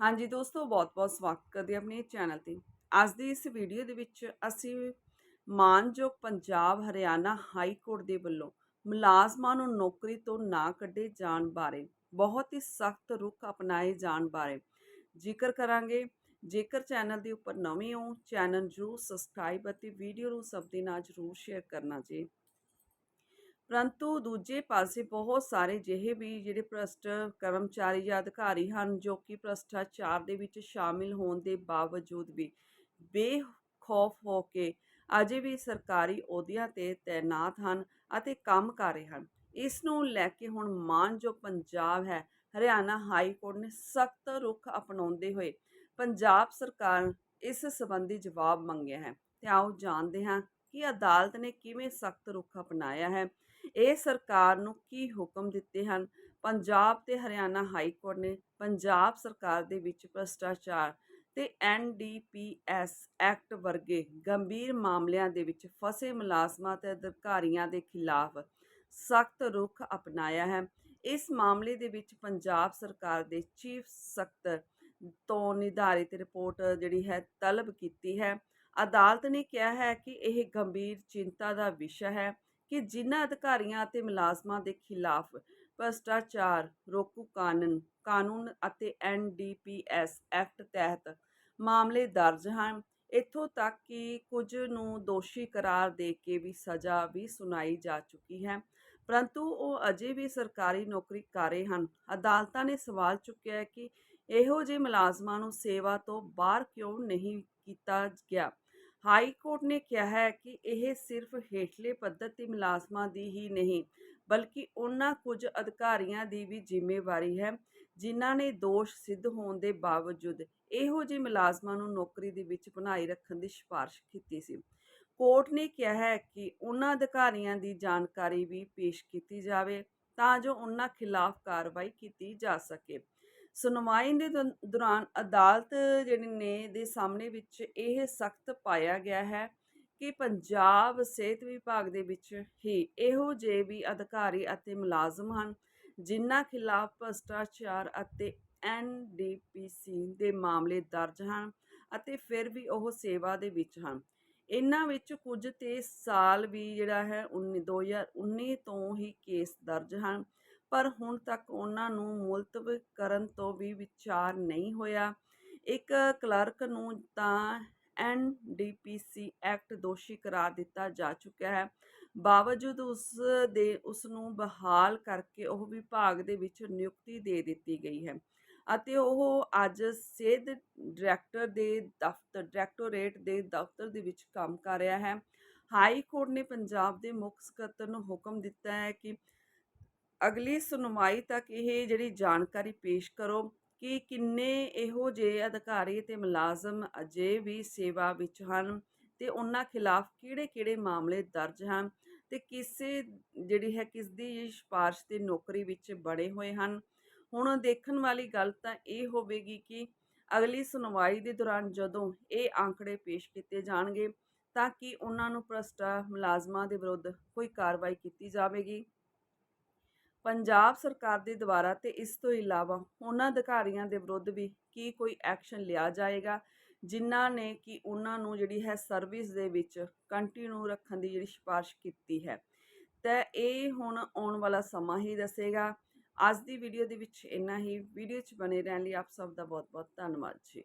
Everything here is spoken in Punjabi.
ਹਾਂਜੀ ਦੋਸਤੋ, ਬਹੁਤ-ਬਹੁਤ ਸਵਾਗਤ ਕਰਦੇ ਹਾਂ ਆਪਣੇ ਚੈਨਲ ਤੇ। ਅੱਜ ਦੀ ਇਸ ਵੀਡੀਓ ਦੇ ਵਿੱਚ ਅਸੀਂ ਮਾਨਯੋਗ ਪੰਜਾਬ ਹਰਿਆਣਾ ਹਾਈ ਕੋਰਟ ਦੇ ਵੱਲੋਂ ਮੁਲਾਜ਼ਮਾਂ ਨੂੰ ਨੌਕਰੀ ਤੋਂ ਨਾ ਕੱਢੇ ਜਾਣ ਬਾਰੇ, ਬਹੁਤ ਹੀ ਸਖਤ ਰੁਖ ਅਪਣਾਏ ਜਾਣ ਬਾਰੇ ਜ਼ਿਕਰ ਕਰਾਂਗੇ। ਜੇਕਰ ਚੈਨਲ ਦੇ ਉੱਪਰ ਨਵੇਂ ਹੋ, ਚੈਨਲ ਜਰੂਰ ਸਬਸਕ੍ਰਾਈਬ ਅਤੇ ਵੀਡੀਓ ਨੂੰ ਸਭ ਦੇ ਨਾਲ ਜਰੂਰ ਸ਼ੇਅਰ ਕਰਨਾ ਜੀ। ਪਰੰਤੂ ਦੂਜੇ ਪਾਸੇ ਬਹੁਤ ਸਾਰੇ ਜਿਹੇ ਵੀ ਜਿਹੜੇ ਭ੍ਰਸ਼ਟ ਕਰਮਚਾਰੀ ਜਾਂ ਅਧਿਕਾਰੀ ਹਨ ਜੋ ਕਿ ਭ੍ਰਸ਼ਟਾਚਾਰ ਦੇ ਵਿੱਚ ਸ਼ਾਮਿਲ ਹੋਣ ਦੇ ਬਾਵਜੂਦ ਵੀ ਬੇਖੌਫ ਹੋ ਕੇ ਅਜੇ ਵੀ ਸਰਕਾਰੀ ਅਹੁਦਿਆਂ ਤੇ ਤਾਇਨਾਤ ਹਨ ਅਤੇ ਕੰਮ ਕਰ ਰਹੇ ਹਨ। ਇਸ ਨੂੰ ਲੈ ਕੇ ਹੁਣ ਮਾਨਯੋਗ ਪੰਜਾਬ ਹੈ, ਹਰਿਆਣਾ ਹਾਈ ਕੋਰਟ ਨੇ ਸਖਤ ਰੁਖ ਅਪਣਾਉਂਦੇ ਹੋਏ ਪੰਜਾਬ ਸਰਕਾਰ ਇਸ ਸੰਬੰਧੀ ਜਵਾਬ ਮੰਗਿਆ ਹੈ। ਤੇ ਆਓ ਜਾਣਦੇ ਹਾਂ ਕਿ ਅਦਾਲਤ ਨੇ ਕਿਵੇਂ ਸਖਤ ਰੁਖ ਅਪਣਾਇਆ ਹੈ? ਇਹ ਸਰਕਾਰ ਨੂੰ ਕੀ ਹੁਕਮ ਦਿੱਤੇ ਹਨ? ਪੰਜਾਬ ਤੇ ਹਰਿਆਣਾ ਹਾਈ ਕੋਰਟ ਨੇ ਪੰਜਾਬ ਸਰਕਾਰ ਦੇ ਵਿੱਚ ਭ੍ਰਸ਼ਟਾਚਾਰ ਤੇ ਐਨਡੀਪੀਐਸ ਐਕਟ ਵਰਗੇ ਗੰਭੀਰ ਮਾਮਲਿਆਂ ਦੇ ਵਿੱਚ ਫਸੇ ਮੁਲਾਜ਼ਮਾਂ ਤੇ ਅਧਿਕਾਰੀਆਂ ਦੇ ਖਿਲਾਫ ਸਖਤ ਰੁਖ ਅਪਣਾਇਆ ਹੈ। ਇਸ ਮਾਮਲੇ ਦੇ ਵਿੱਚ ਪੰਜਾਬ ਸਰਕਾਰ ਦੇ ਚੀਫ ਸਕੱਤਰ ਤੋਂ ਨਿਰਧਾਰਿਤ ਰਿਪੋਰਟ ਜਿਹੜੀ ਹੈ ਤਲਬ ਕੀਤੀ ਹੈ। ਅਦਾਲਤ ਨੇ ਕਿਹਾ ਹੈ ਕਿ ਇਹ ਗੰਭੀਰ ਚਿੰਤਾ ਦਾ ਵਿਸ਼ਾ ਹੈ ਕਿ ਜਿਨ੍ਹਾਂ ਅਧਿਕਾਰੀਆਂ ਅਤੇ ਮੁਲਾਜ਼ਮਾਂ ਦੇ ਖਿਲਾਫ ਭ੍ਰਸ਼ਟਾਚਾਰ ਰੋਕੂ ਕਾਨੂੰਨ ਕਾਨੂੰਨ ਅਤੇ ਐਨਡੀਪੀਐਸ ਐਕਟ ਤਹਿਤ ਮਾਮਲੇ ਦਰਜ ਹਨ। ਇੱਥੋਂ ਤੱਕ ਕਿ ਕੁਝ ਨੂੰ ਦੋਸ਼ੀ ਕਰਾਰ ਦੇ ਕੇ ਵੀ ਸਜ਼ਾ ਵੀ ਸੁਣਾਈ ਜਾ ਚੁੱਕੀ ਹੈ, ਪਰੰਤੂ ਉਹ ਅਜੇ ਵੀ ਸਰਕਾਰੀ ਨੌਕਰੀ ਕਰ ਰਹੇ ਹਨ। ਅਦਾਲਤਾਂ ਨੇ ਸਵਾਲ ਚੁੱਕਿਆ ਹੈ ਕਿ ਇਹੋ ਜਿਹੇ ਮੁਲਾਜ਼ਮਾਂ ਨੂੰ ਸੇਵਾ ਤੋਂ ਬਾਹਰ ਕਿਉਂ ਨਹੀਂ ਕੀਤਾ ਗਿਆ? ਹਾਈ ਕੋਰਟ ਨੇ ਕਿਹਾ ਹੈ ਕਿ ਇਹ ਸਿਰਫ ਹੇਠਲੇ ਪੱਧਰ ਤੇ ਮੁਲਾਜ਼ਮਾਂ ਦੀ ਹੀ ਨਹੀਂ, ਬਲਕਿ ਉਹਨਾਂ ਕੁਝ ਅਧਿਕਾਰੀਆਂ ਦੀ ਵੀ ਜ਼ਿੰਮੇਵਾਰੀ ਹੈ, ਜਿਨ੍ਹਾਂ ਨੇ ਦੋਸ਼ ਸਿੱਧ ਹੋਣ ਦੇ ਬਾਵਜੂਦ ਇਹੋ ਜਿਹੇ ਮੁਲਾਜ਼ਮਾਂ ਨੂੰ ਨੌਕਰੀ ਦੇ ਵਿੱਚ ਬਣਾਈ ਰੱਖਣ ਦੀ ਸਿਫਾਰਿਸ਼ ਕੀਤੀ ਸੀ। ਕੋਰਟ ਨੇ ਕਿਹਾ ਹੈ ਕਿ ਉਹਨਾਂ ਅਧਿਕਾਰੀਆਂ ਦੀ ਜਾਣਕਾਰੀ ਵੀ ਪੇਸ਼ ਕੀਤੀ ਜਾਵੇ ਤਾਂ ਜੋ ਉਹਨਾਂ ਖਿਲਾਫ ਕਾਰਵਾਈ ਕੀਤੀ ਜਾ ਸਕੇ। ਸੁਣਵਾਈ ਦੇ ਦੌਰਾਨ ਅਦਾਲਤ ਜਿਹੜੇ ਨੇ ਦੇ ਸਾਹਮਣੇ ਵਿੱਚ ਇਹ ਸਖਤ ਪਾਇਆ ਗਿਆ ਹੈ ਕਿ ਪੰਜਾਬ ਸਿਹਤ ਵਿਭਾਗ ਦੇ ਵਿੱਚ ਹੀ ਇਹੋ ਜਿਹੇ ਵੀ ਅਧਿਕਾਰੀ ਅਤੇ ਮੁਲਾਜ਼ਮ ਹਨ ਜਿਨ੍ਹਾਂ ਖਿਲਾਫ ਭ੍ਰਸ਼ਟਾਚਾਰ ਅਤੇ ਐਨਡੀਪੀਸੀ ਦੇ ਮਾਮਲੇ ਦਰਜ ਹਨ ਅਤੇ ਫਿਰ ਵੀ ਉਹ ਸੇਵਾ ਦੇ ਵਿੱਚ ਹਨ। ਇਹਨਾਂ ਵਿੱਚ ਕੁਝ ਤੇ ਸਾਲ ਵੀ ਜਿਹੜਾ ਹੈ 19 2019 ਤੋਂ ਹੀ ਕੇਸ ਦਰਜ ਹਨ। ਪਰ ਹੁਣ ਤੱਕ ਉਹਨਾਂ ਨੂੰ ਮੁਲਤਵ ਕਰਨ ਤੋਂ ਵੀ ਵਿਚਾਰ ਨਹੀਂ ਹੋਇਆ। ਇੱਕ ਕਲਰਕ ਨੂੰ ਤਾਂ ਐਨਡੀਪੀਸੀ ਐਕਟ ਦੋਸ਼ੀ ਕਰਾਰ ਦਿੱਤਾ ਜਾ ਚੁੱਕਿਆ ਹੈ। ਬਾਵਜੂਦ ਉਸ ਦੇ, ਉਸ ਨੂੰ ਬਹਾਲ ਕਰਕੇ ਉਹ ਵਿਭਾਗ ਦੇ ਵਿੱਚ ਨਿਯੁਕਤੀ ਦੇ ਦਿੱਤੀ ਗਈ ਹੈ ਅਤੇ ਉਹ ਅੱਜ ਸਿਹਤ ਡਾਇਰੈਕਟਰ ਦੇ ਦਫ਼ਤਰ, ਡਾਇਰੈਕਟੋਰੇਟ ਦੇ ਦਫ਼ਤਰ ਦੇ ਵਿੱਚ ਕੰਮ ਕਰ ਰਿਹਾ ਹੈ। ਹਾਈ ਕੋਰਟ ਨੇ ਪੰਜਾਬ ਦੇ ਮੁੱਖ ਸਕੱਤਰ ਨੂੰ ਹੁਕਮ ਦਿੱਤਾ ਹੈ ਕਿ ਅਗਲੀ ਸੁਣਵਾਈ ਤੱਕ ਇਹ ਜਿਹੜੀ ਜਾਣਕਾਰੀ ਪੇਸ਼ ਕਰੋ ਕਿ ਕਿੰਨੇ ਇਹੋ ਜਿਹੇ ਅਧਿਕਾਰੀ ਤੇ ਮੁਲਾਜ਼ਮ ਅਜੇ ਵੀ ਸੇਵਾ ਵਿੱਚ ਹਨ ਤੇ ਉਹਨਾਂ ਖਿਲਾਫ ਕਿਹੜੇ-ਕਿਹੜੇ ਮਾਮਲੇ ਦਰਜ ਹਨ ਤੇ ਕਿਸੇ ਜਿਹੜੀ ਹੈ ਕਿਸ ਦੀ ਸਿਫਾਰਿਸ਼ ਤੇ ਨੌਕਰੀ ਵਿੱਚ ਬੜੇ ਹੋਏ ਹਨ। ਹੁਣ ਦੇਖਣ ਵਾਲੀ ਗੱਲ ਤਾਂ ਇਹ ਹੋਵੇਗੀ ਕਿ ਅਗਲੀ ਸੁਣਵਾਈ ਦੇ ਦੌਰਾਨ ਜਦੋਂ ਇਹ ਆંકੜੇ ਪੇਸ਼ ਕੀਤੇ ਜਾਣਗੇ ਤਾਂ ਕਿ ਉਹਨਾਂ ਨੂੰ ਭ੍ਰਸ਼ਟਾ ਮੁਲਾਜ਼ਮਾਂ ਦੇ ਵਿਰੁੱਧ ਕੋਈ ਕਾਰਵਾਈ ਕੀਤੀ ਜਾਵੇਗੀ? ਪੰਜਾਬ ਸਰਕਾਰ ਦੇ ਦੁਆਰਾ ਤੇ ਇਸ ਤੋਂ ਇਲਾਵਾ ਉਹਨਾਂ ਅਧਿਕਾਰੀਆਂ ਦੇ ਵਿਰੁੱਧ ਵੀ ਕੀ ਕੋਈ ਐਕਸ਼ਨ ਲਿਆ ਜਾਏਗਾ, ਜਿਨ੍ਹਾਂ ਨੇ ਕਿ ਉਹਨਾਂ ਨੂੰ ਜਿਹੜੀ ਹੈ ਸਰਵਿਸ ਦੇ ਵਿੱਚ ਕੰਟੀਨਿਊ ਰੱਖਣ ਦੀ ਜਿਹੜੀ ਸਿਫਾਰਿਸ਼ ਕੀਤੀ ਹੈ। ਤਾਂ ਇਹ ਹੁਣ ਆਉਣ ਵਾਲਾ ਸਮਾਂ ਹੀ ਦੱਸੇਗਾ। ਅੱਜ ਦੀ ਵੀਡੀਓ ਦੇ ਵਿੱਚ ਇੰਨਾ ਹੀ। ਵੀਡੀਓ 'ਚ ਬਣੇ ਰਹਿਣ ਲਈ ਆਪ ਸਭ ਦਾ ਬਹੁਤ ਬਹੁਤ ਧੰਨਵਾਦ ਜੀ।